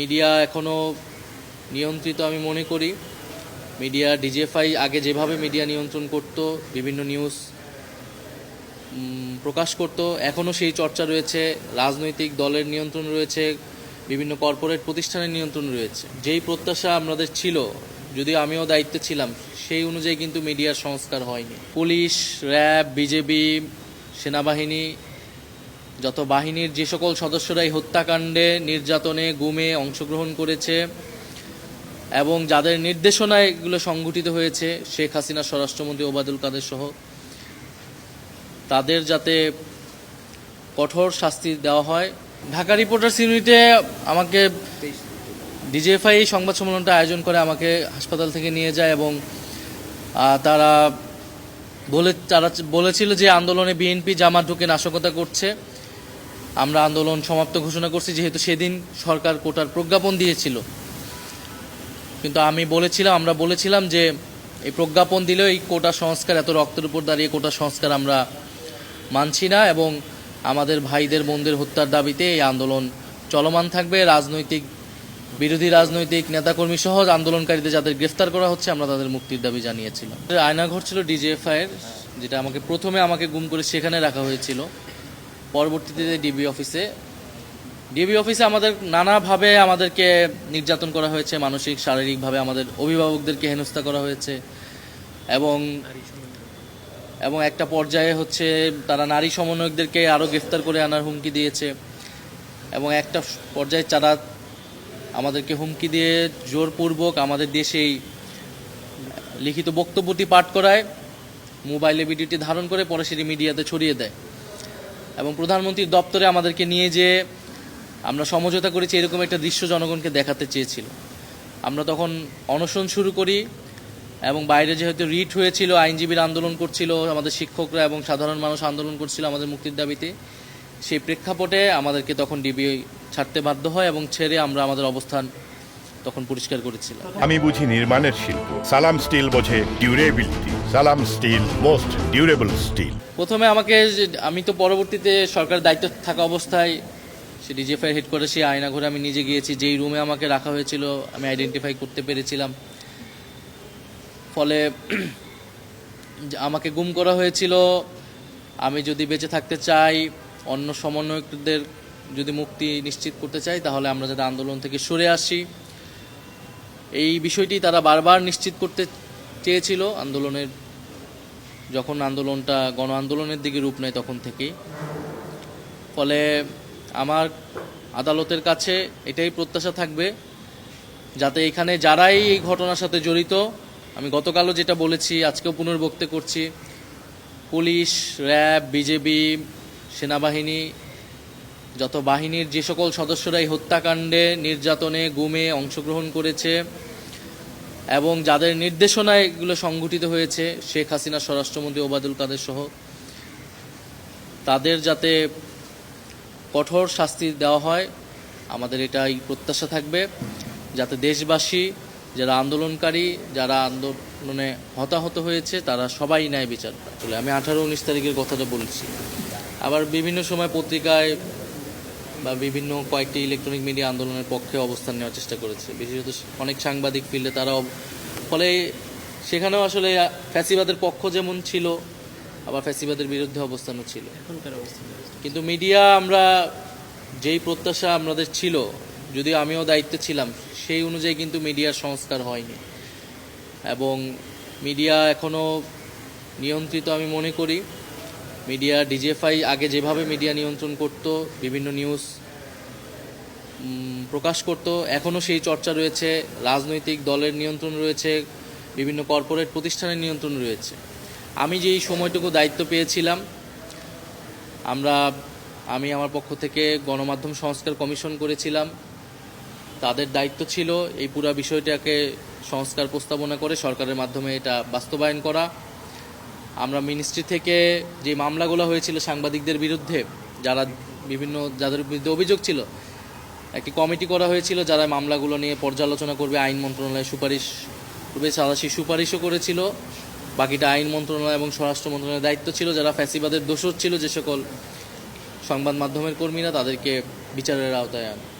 Media এখনও নিয়ন্ত্রিত আমি মনে করি। মিডিয়া ডিজিএফআই আগে যেভাবে মিডিয়া নিয়ন্ত্রণ করত, বিভিন্ন নিউজ প্রকাশ করত এখনও সেই চর্চা রয়েছে। রাজনৈতিক দলের নিয়ন্ত্রণ রয়েছে, বিভিন্ন কর্পোরেট প্রতিষ্ঠানের নিয়ন্ত্রণ রয়েছে। যেই প্রত্যাশা আমাদের ছিল, যদিও আমিও দায়িত্বে ছিলাম, সেই অনুযায়ী কিন্তু মিডিয়ার সংস্কার হয়নি। পুলিশ, র্যাব, বিজেপি, সেনাবাহিনী যত বাহিনীর যে সকল সদস্যরা এই হত্যাকাণ্ডে, নির্যাতনে, গুমে অংশগ্রহণ করেছে এবং যাদের নির্দেশনায় এগুলো সংঘটিত হয়েছে, শেখ হাসিনা, স্বরাষ্ট্রমন্ত্রী ওবায়দুল কাদের সহ, তাদের যাতে কঠোর শাস্তি দেওয়া হয়। ঢাকা রিপোর্টার্স ইউনিটে আমাকে ডিজিএফআই সংবাদ সম্মেলনটা আয়োজন করে আমাকে হাসপাতাল থেকে নিয়ে যায় এবং তারা বলে, তারা বলেছিল যে আন্দোলনে বিএনপি জামাত ঢুকে নাশকতা করছে। আমরা আন্দোলন সমাপ্ত ঘোষণা করছি, যেহেতু সেদিন সরকার কোটার প্রজ্ঞাপন দিয়েছিল। কিন্তু আমি বলেছিলাম, আমরা বলেছিলাম যে এই প্রজ্ঞাপন দিলেও এই কোটা সংস্কার, এত রক্তের উপর দাঁড়িয়ে কোটা সংস্কার আমরা মানছি না এবং আমাদের ভাইদের, বোনদের হত্যার দাবিতে এই আন্দোলন চলমান থাকবে। রাজনৈতিক, বিরোধী রাজনৈতিক নেতাকর্মী সহ আন্দোলনকারীদের যাদের গ্রেফতার করা হচ্ছে, আমরা তাদের মুক্তির দাবি জানিয়েছিলাম। আয়নাঘর ছিল ডিজিএফআই এর, যেটা আমাকে প্রথমে আমাকে গুম করে সেখানে রাখা হয়েছিল। পরবর্তীতে ডিবি অফিসে ডিবি অফিসে আমাদের নানাভাবে আমাদেরকে নির্যাতন করা হয়েছে, মানসিক, শারীরিকভাবে আমাদের অভিভাবকদেরকে হেনস্থা করা হয়েছে এবং এবং একটা পর্যায়ে হচ্ছে তারা নারী সমন্বয়কদেরকে আরও গ্রেফতার করে আনার হুমকি দিয়েছে এবং একটা পর্যায়ে তারা আমাদেরকে হুমকি দিয়ে জোরপূর্বক আমাদের দেশেই লিখিত বক্তব্যটি পাঠ করায়, মোবাইলে ভিডিওটি ধারণ করে পরে সেটি মিডিয়াতে ছড়িয়ে দেয়। এবং প্রধানমন্ত্রীর দপ্তরে আমাদেরকে নিয়ে যে আমরা সমঝোতা করেছি, এরকম একটা দৃশ্য জনগণকে দেখাতে চেয়েছিল। আমরা তখন অনশন শুরু করি এবং বাইরে যেহেতু রিট হয়েছিল, আইনজীবীর আন্দোলন করছিল, আমাদের শিক্ষকরা এবং সাধারণ মানুষ আন্দোলন করছিল আমাদের মুক্তির দাবিতে, সেই প্রেক্ষাপটে আমাদেরকে তখন ডিবি ছাড়তে বাধ্য হয় এবং ছেড়ে আমরা আমাদের অবস্থান তখন পরিষ্কার করেছিলাম। আমি বুঝি নির্মাণের শিল্প। সালাম স্টিল বোঝে ডিউরেবিলিটি। সালাম স্টিল, মোস্ট ডিউরেবল স্টিল। প্রথমে আমাকে আমি তো পরবর্তীতে সরকারের দায়িত্ব থাকা অবস্থায় সে ডিজিএফআই হেডকোয়ার্টার, সেই আয়না ঘরে আমি নিজে গিয়েছি, যেই রুমে আমাকে রাখা হয়েছিল, আমি আইডেন্টিফাই করতে পেরেছিলাম। ফলে আমাকে গুম করা হয়েছিল। আমি যদি বেঁচে থাকতে চাই, অন্য সমন্বয়কদের যদি মুক্তি নিশ্চিত করতে চাই, তাহলে আমরা যাতে আন্দোলন থেকে সরে আসি। এই বিষয়টি তারা বারবার নিশ্চিত করতে চেয়েছিল, আন্দোলনের যখন আন্দোলনটা, গণ আন্দোলনের দিকে রূপ নেয় তখন থেকেই। ফলে আমার আদালতের কাছে এটাই প্রত্যাশা থাকবে, যাতে এখানে যারাই এই ঘটনার সাথে জড়িত, আমি গতকালও যেটা বলেছি, আজকেও পুনর্বক্তে করছি, পুলিশ, র্যাব, বিজেপি, সেনাবাহিনী, যত বাহিনীর যে সকল সদস্যরা এই হত্যাকাণ্ডে, নির্যাতনে, গুমে অংশগ্রহণ করেছে এবং যাদের নির্দেশনায় এগুলো সংঘটিত হয়েছে, শেখ হাসিনা, স্বরাষ্ট্রমন্ত্রী ওবায়দুল কাদের সহ, তাদের যাতে কঠোর শাস্তি দেওয়া হয়, আমাদের এটাই প্রত্যাশা থাকবে। যাতে দেশবাসী, যারা আন্দোলনকারী, যারা আন্দোলনে হতাহত হয়েছে, তারা সবাই ন্যায় বিচার আমি আঠারো উনিশ তারিখের কথাটা বলছি। আবার বিভিন্ন সময় পত্রিকায় বা বিভিন্ন কয়েকটি ইলেকট্রনিক মিডিয়া আন্দোলনের পক্ষে অবস্থান নেওয়ার চেষ্টা করেছে। বিশেষত অনেক সাংবাদিক ফিল্ডে তারাও ফলে সেখানেও আসলে ফ্যাসিবাদের পক্ষ যেমন ছিল আবার ফ্যাসিবাদের বিরুদ্ধে অবস্থানও ছিল। কিন্তু মিডিয়া আমরা যেই প্রত্যাশা আমাদের ছিল যদিও আমিও দায়িত্বে ছিলাম সেই অনুযায়ী কিন্তু মিডিয়ার সংস্কার হয়নি। এবং মিডিয়া এখনও নিয়ন্ত্রিত আমি মনে করি। মিডিয়া ডিজিএফআই আগে যেভাবে মিডিয়া নিয়ন্ত্রণ করত, বিভিন্ন নিউজ প্রকাশ করত এখনও সেই চর্চা রয়েছে। রাজনৈতিক দলের নিয়ন্ত্রণ রয়েছে, বিভিন্ন কর্পোরেট প্রতিষ্ঠানের নিয়ন্ত্রণ রয়েছে। আমি যেই সময়টুকু দায়িত্ব পেয়েছিলাম, আমরা, আমি আমার পক্ষ থেকে গণমাধ্যম সংস্কার কমিশন করেছিলাম। তাদের দায়িত্ব ছিল এই পুরো বিষয়টাকে সংস্কার প্রস্তাবনা করে সরকারের মাধ্যমে এটা বাস্তবায়ন করা। আমরা মিনিস্ট্রি থেকে যে মামলাগুলো হয়েছিল সাংবাদিকদের বিরুদ্ধে, যারা বিভিন্ন, যাদের বিরুদ্ধে অভিযোগ ছিল, একটি কমিটি করা হয়েছিল যারা মামলাগুলো নিয়ে পর্যালোচনা করবে, আইন মন্ত্রণালয় সুপারিশ করবে তারা সুপারিশও করেছিল। বাকিটা আইন মন্ত্রণালয় এবং স্বরাষ্ট্র মন্ত্রণালয়ের দায়িত্ব ছিল, যারা ফ্যাসিবাদের দোষর ছিল যে সকল সংবাদ মাধ্যমের কর্মীরা, তাদেরকে বিচারের আওতায় আনে।